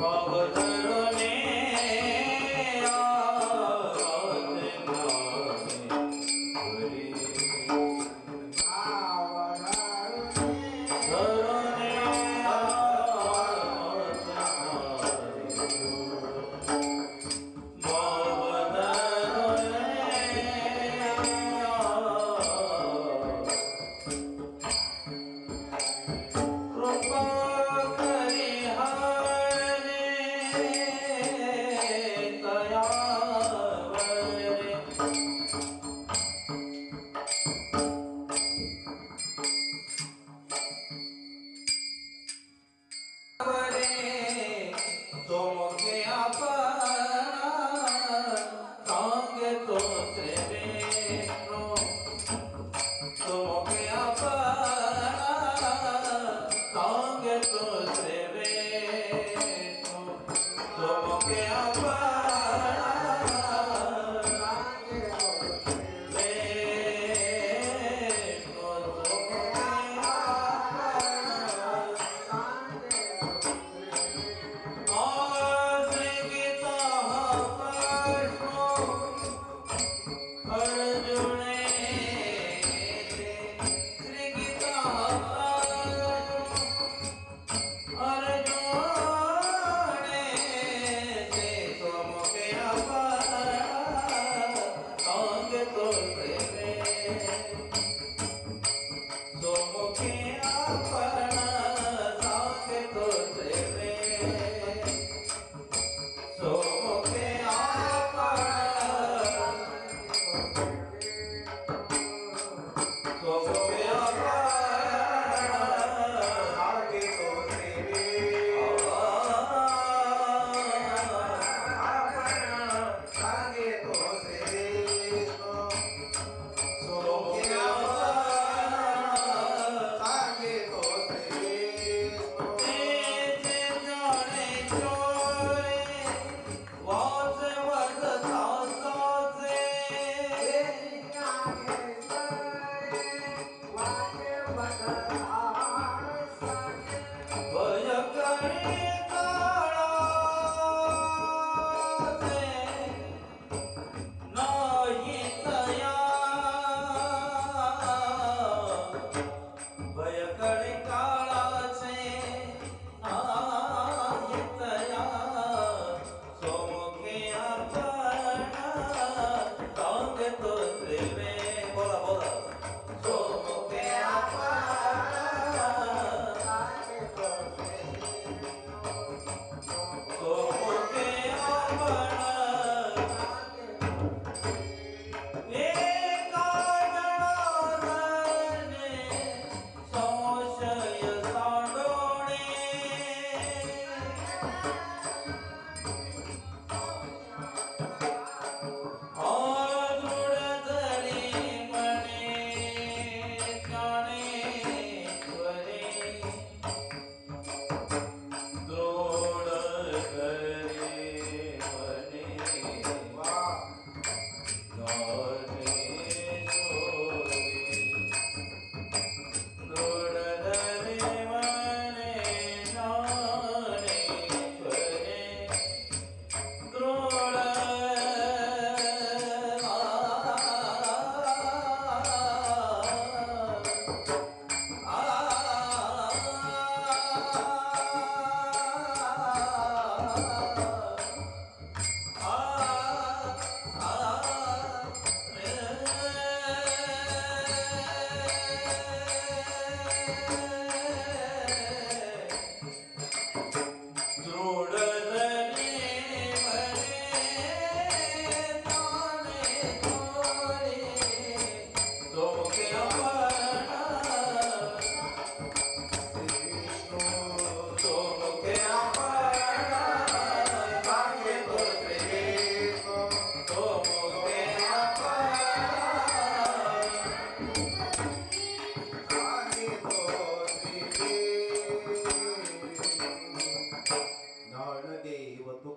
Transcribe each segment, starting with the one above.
पगधरणे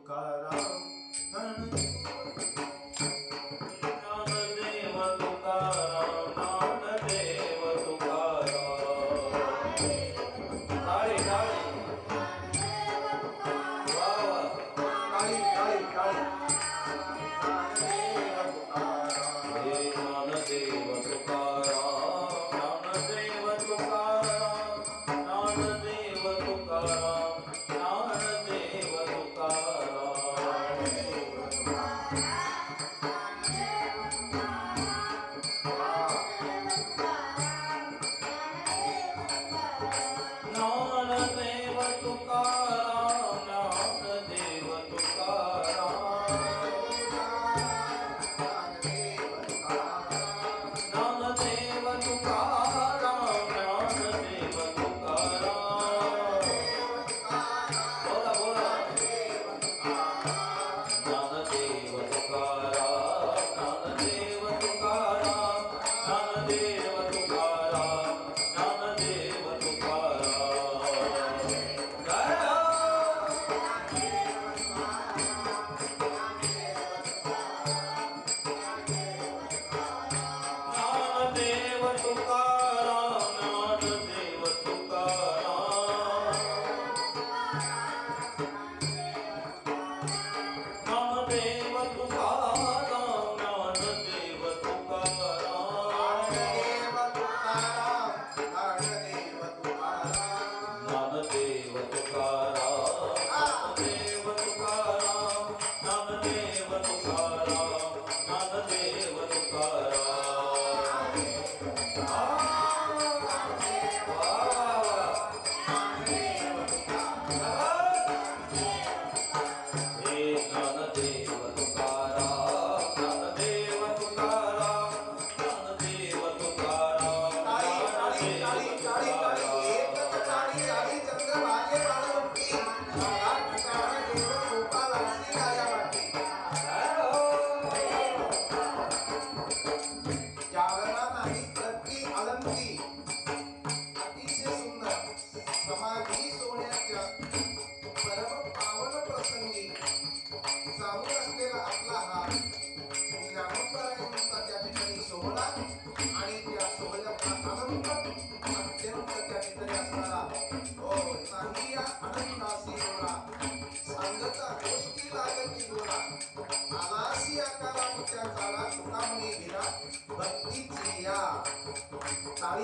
cara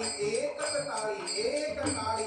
ਕਾਲੀ ਏਕ ਕਾਲੀ ਏਕ ਕਾਲੀ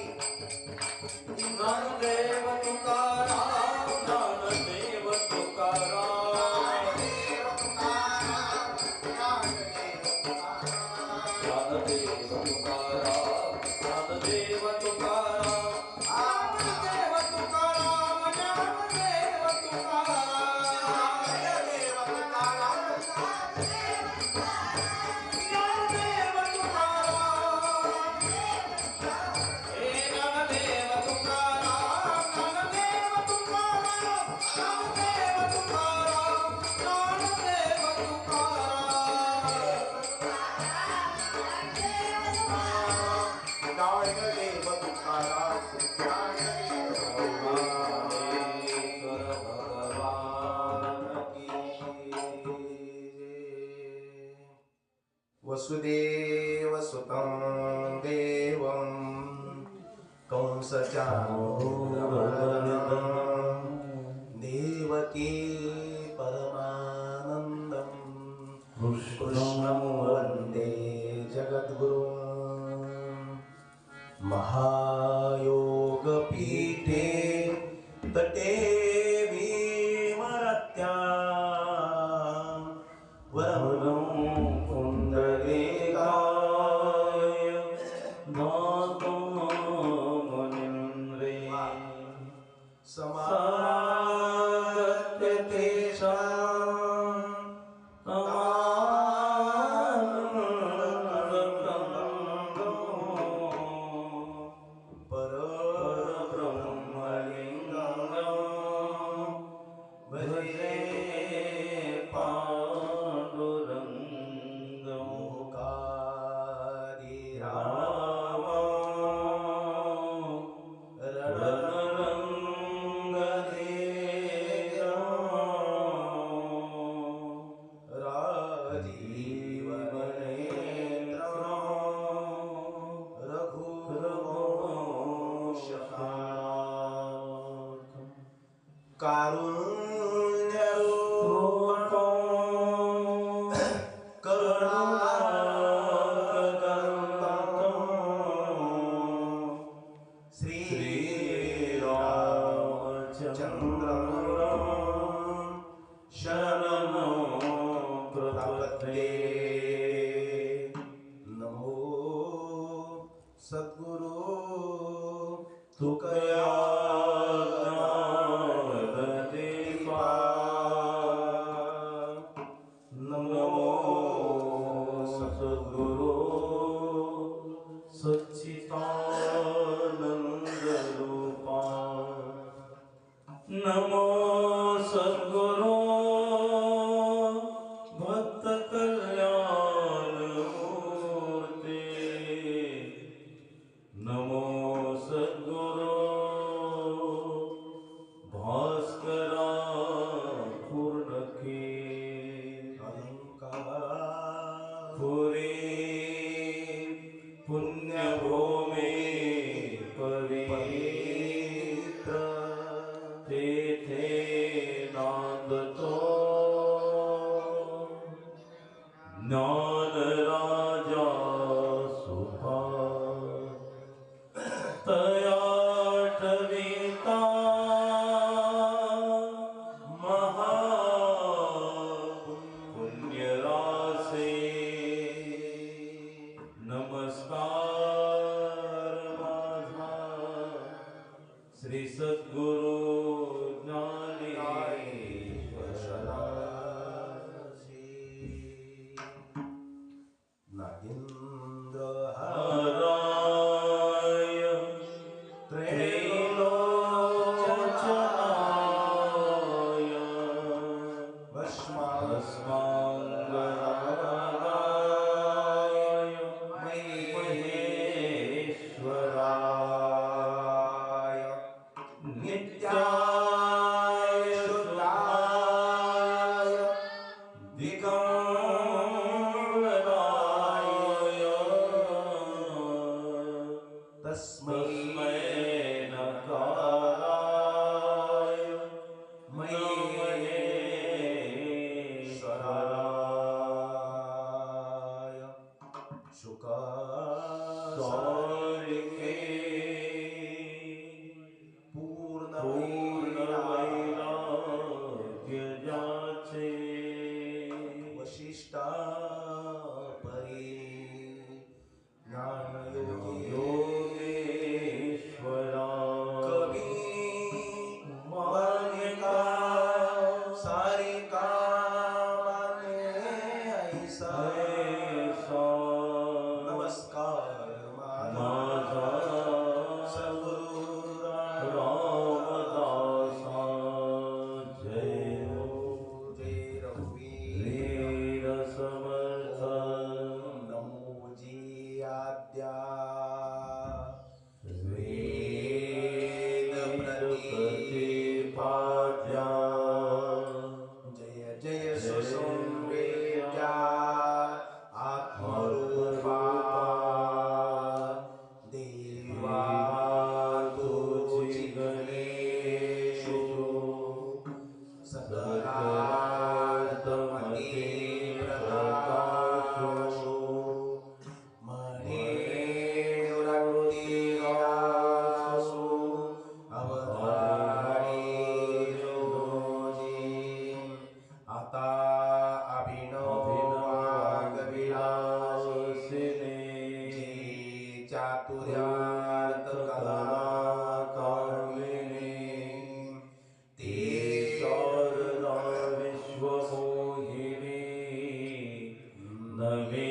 নমো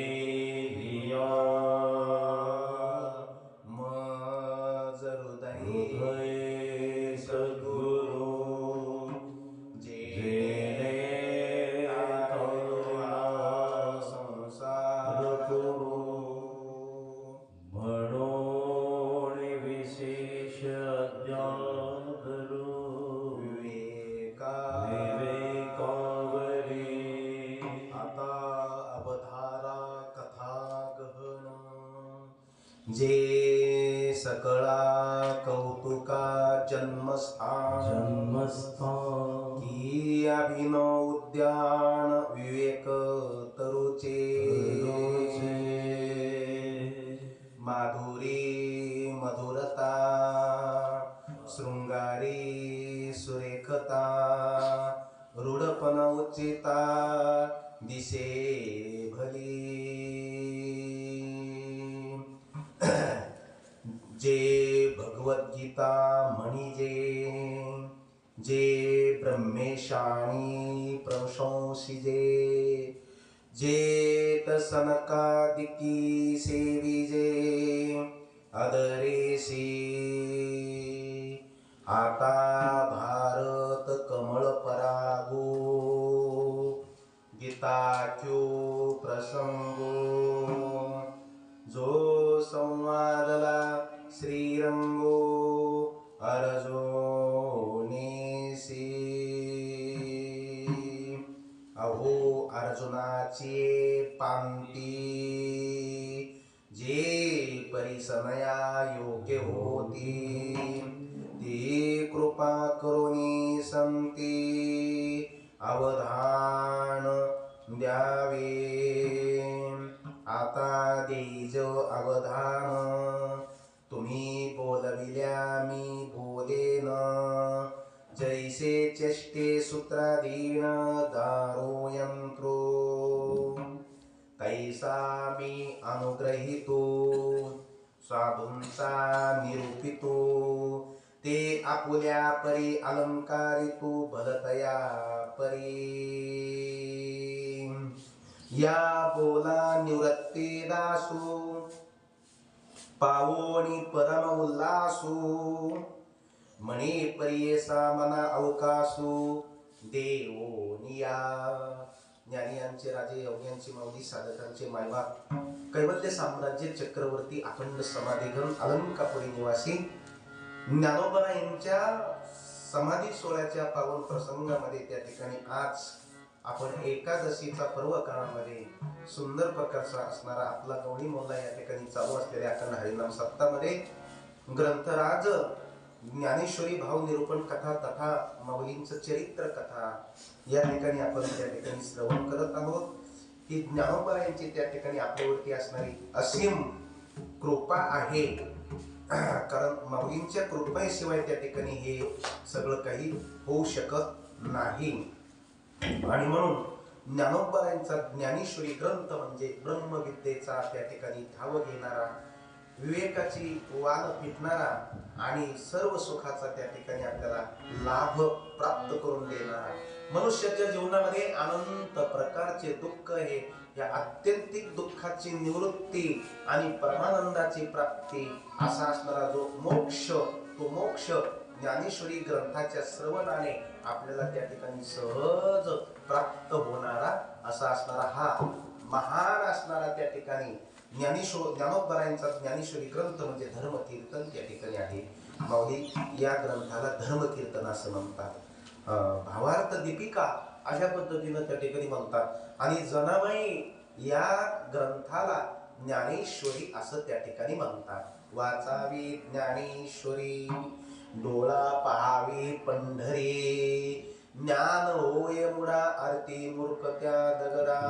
Amen. उद्यान विवेक तरुचे। माधुरी मधुरता शृंगारी सुरेखता रूढपण उच्चिता दिसे भली जे भगवद्गीता म्हणजे जे ब्रह्मेशाणी प्रशंसिजे जे तसनकादिकी सेविजे अदरेसी। आता भारत कमळ परागो गीताच्यो प्रसंगो जो संवादला श्रीरंग चे पांती जे परिसमया योग्य होती ती कृपा करुणी संती अवधान द्यावे. आता देज अवधान. तुम्ही बोलविल्या मी बोलेन. जैसे चेष्टे सूत्राधीन दारू तैसा मी अनुग्रहितो साधूंचा निरूपितो ते आपुल्या परी अलंकारितो भलतया परी. या बोला निवृत्ती दासो पावोणी परम उल्लासो म्हणे परियेसा मना अवकाशो देवो ज्ञानियांचे राजे योग्यांची माऊली साधकांचे मायबाप कैवल्य साम्राज्य चक्रवर्ती अखंड समाधीगण अलंकापुरी निवासी ज्ञानोबा यांच्या समाधी सोहळ्याच्या पावन प्रसंगामध्ये त्या ठिकाणी आज आपण एकादशीचा पर्व काळामध्ये सुंदर प्रकारचा असणारा आपला गवळी मोल्ला या ठिकाणी चालू असलेल्या अखंड हरिनाम सप्तामध्ये ग्रंथराज ज्ञानेश्वरी भाव निरूपण कथा तथा माऊलींचं चरित्र कथा या ठिकाणी आपण त्या ठिकाणी श्रवण करत आहोत. ही ज्ञानोबा यांची त्या ठिकाणी आपल्यावरती असणारी असीम कृपा आहे. कारण माऊलींच्या कृपेशिवाय त्या ठिकाणी हे सगळं काही होऊ शकत नाही. आणि म्हणून ज्ञानोबा यांचा ज्ञानेश्वरी ग्रंथ म्हणजे ब्रह्मविद्येचा त्या ठिकाणी धाव घेणारा विवेकाची वाद पिटणारा आणि सर्व सुखाचा त्या ठिकाणी आपल्याला लाभ प्राप्त करून देणारा. मनुष्याच्या जीवनामध्ये अनंत प्रकारचे दुःख हे या आत्यंतिक दुःखाची निवृत्ती आणि परमानंदाची प्राप्ती असा असणारा जो मोक्ष तो मोक्ष ज्ञानेश्वरी ग्रंथाच्या श्रवणाने आपल्याला त्या ठिकाणी सहज प्राप्त होणारा असा असणारा हा महान असणारा त्या ठिकाणी ज्ञानेश्वर ज्ञानोबरायांचा ज्ञानेश्वरी ग्रंथ म्हणजे धर्मकीर्तन त्या ठिकाणी आहे. माऊली या ग्रंथाला धर्मकीर्तन असं म्हणतात. भावार्थ दीपिका अशा पद्धतीनं त्या ठिकाणी म्हणतात. आणि जनाबाई या ग्रंथाला ज्ञानेश्वरी असं त्या ठिकाणी म्हणतात. वाचावी ज्ञानेश्वरी डोळा पहावी पंढरी ज्ञान होय मुडा आरती मूर्ख त्या दगडा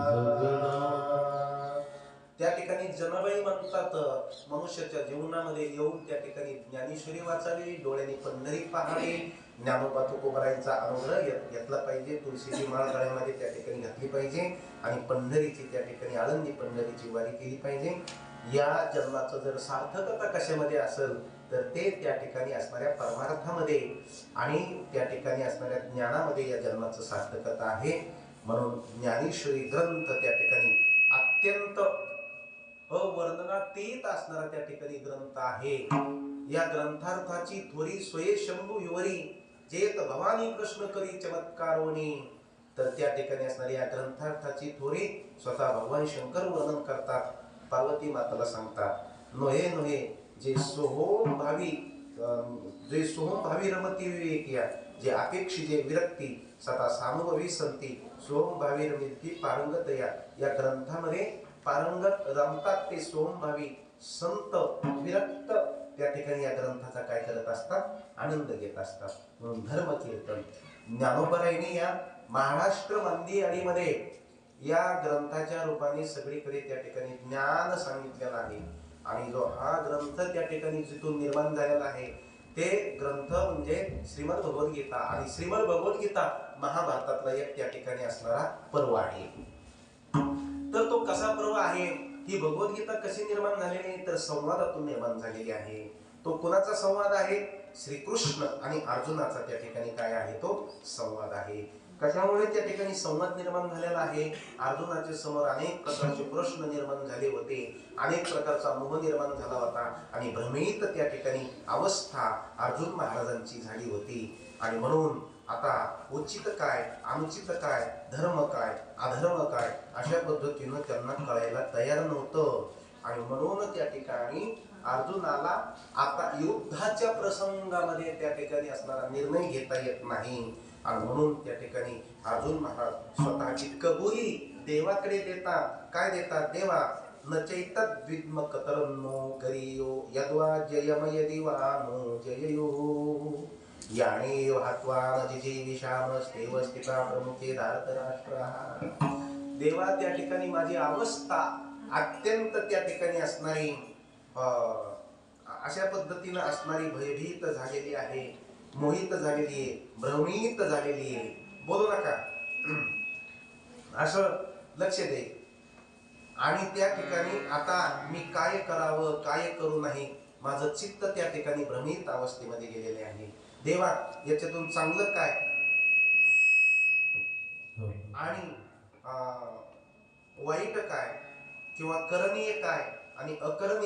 त्या ठिकाणी जनबाई म्हणतात मनुष्याच्या जीवनामध्ये येऊन त्या ठिकाणी ज्ञानेश्वरी वाचावी डोळ्याने पंढरी पाहावी. ज्ञानोबा तुकोबरायांचा अनुग्रह घेतला पाहिजे. तुळशीची माळ गळ्यामध्ये त्या ठिकाणी घातली पाहिजे. आणि पंढरीची त्या ठिकाणी आळंदी पंढरीची वारी केली पाहिजे. या जन्माचं जर सार्थकता कशामध्ये असेल तर ते त्या ठिकाणी असणाऱ्या परमार्थामध्ये आणि त्या ठिकाणी असणाऱ्या ज्ञानामध्ये या जन्माचं सार्थकता आहे. म्हणून ज्ञानेश्वरी ग्रंथ त्या ठिकाणी अत्यंत अवर्णनातीत असणारा त्या ठिकाणी ग्रंथ आहे. या ग्रंथार्थाची थोरी स्वये शंभू युवरी जेत भवानी प्रश्न करी चमत्कारोनी. तर त्या ठिकाणी असणारी या ग्रंथार्थाची थोरी स्वतः भगवान शंकर वर्णन करतात. पार्वती माताला सांगतात नोहे नोहे जे सोहोम भावी अं, जे सोहोम भावी रमती विवेक या जे अपेक्षी जे विरक्ती सदा सानुभवी संती सोहम भावी रमती पारंगत या या ग्रंथामध्ये पारंगत रमतात ते सोमभावी संत विरक्त त्या ठिकाणी या ग्रंथाचा काय करत असतात? आनंद घेत असतात. म्हणून धर्म कीर्तन ज्ञानोपरायणी या महाराष्ट्र मंदी अडीमध्ये या ग्रंथाच्या रूपाने सगळीकडे त्या ठिकाणी ज्ञान सांगितलेलं आहे. आणि जो हा ग्रंथ त्या ठिकाणी जिथून निर्माण झालेला आहे ते ग्रंथ म्हणजे श्रीमद भगवद्गीता. आणि श्रीमद भगवद्गीता महाभारतातला एक त्या ठिकाणी असणारा पर्व आहे. तो कसा प्रभू आहे? ही भगवद्गीता कशी निर्माण झालेली तर संवादातून निर्माण झालेली आहे. तो कुणाचा संवाद आहे? श्रीकृष्ण आणि अर्जुनाचा त्या ठिकाणी काय आहे? तो संवाद आहे. कशामुळे त्या ठिकाणी संवाद निर्माण झालेला आहे? अर्जुनाच्या समोर अनेक प्रकारचे प्रश्न निर्माण झाले होते. अनेक प्रकारचा मोह निर्माण झाला होता आणि भ्रमित त्या ठिकाणी अवस्था अर्जुन महाराजांची झाली होती. आणि म्हणून आता उचित काय अनुचित काय धर्म काय अधर्म काय अशा पद्धतीनं त्यांना कळायला तयार नव्हतं. आणि म्हणून त्या ठिकाणी अर्जुनाला आता युद्धाच्या प्रसंगामध्ये त्या ठिकाणी असणारा निर्णय घेता येत नाही. आणि म्हणून त्या ठिकाणी अर्जुन महाराज स्वतःची कबुली देवाकडे देतात. काय देतात? देवा न चैतत विद्म कतरन्नो गरियो यद्वा जयमय दिवानो जययो. याने हत्वा नजिजे विषामस्तेव स्थिता प्रमुखे धारतराष्ट्र। देवा त्या ठिकाणी माझी अवस्था अत्यंत त्या ठिकाणी असणारी अशा पद्धतीनं असणारी भयभीत झालेली आहे मोहित झालेली आहे भ्रमित झालेली आहे. बोलू नका. असं लक्ष दे. आणि त्या ठिकाणी आता मी काय करावं काय करू नाही माझं चित्त त्या ठिकाणी भ्रमित अवस्थेमध्ये गेलेले आहे. देवा याच्यातून चांगलं काय? हो. आणि अं, वाईट काय? किंवा करणीय काय? आणि अकरणीय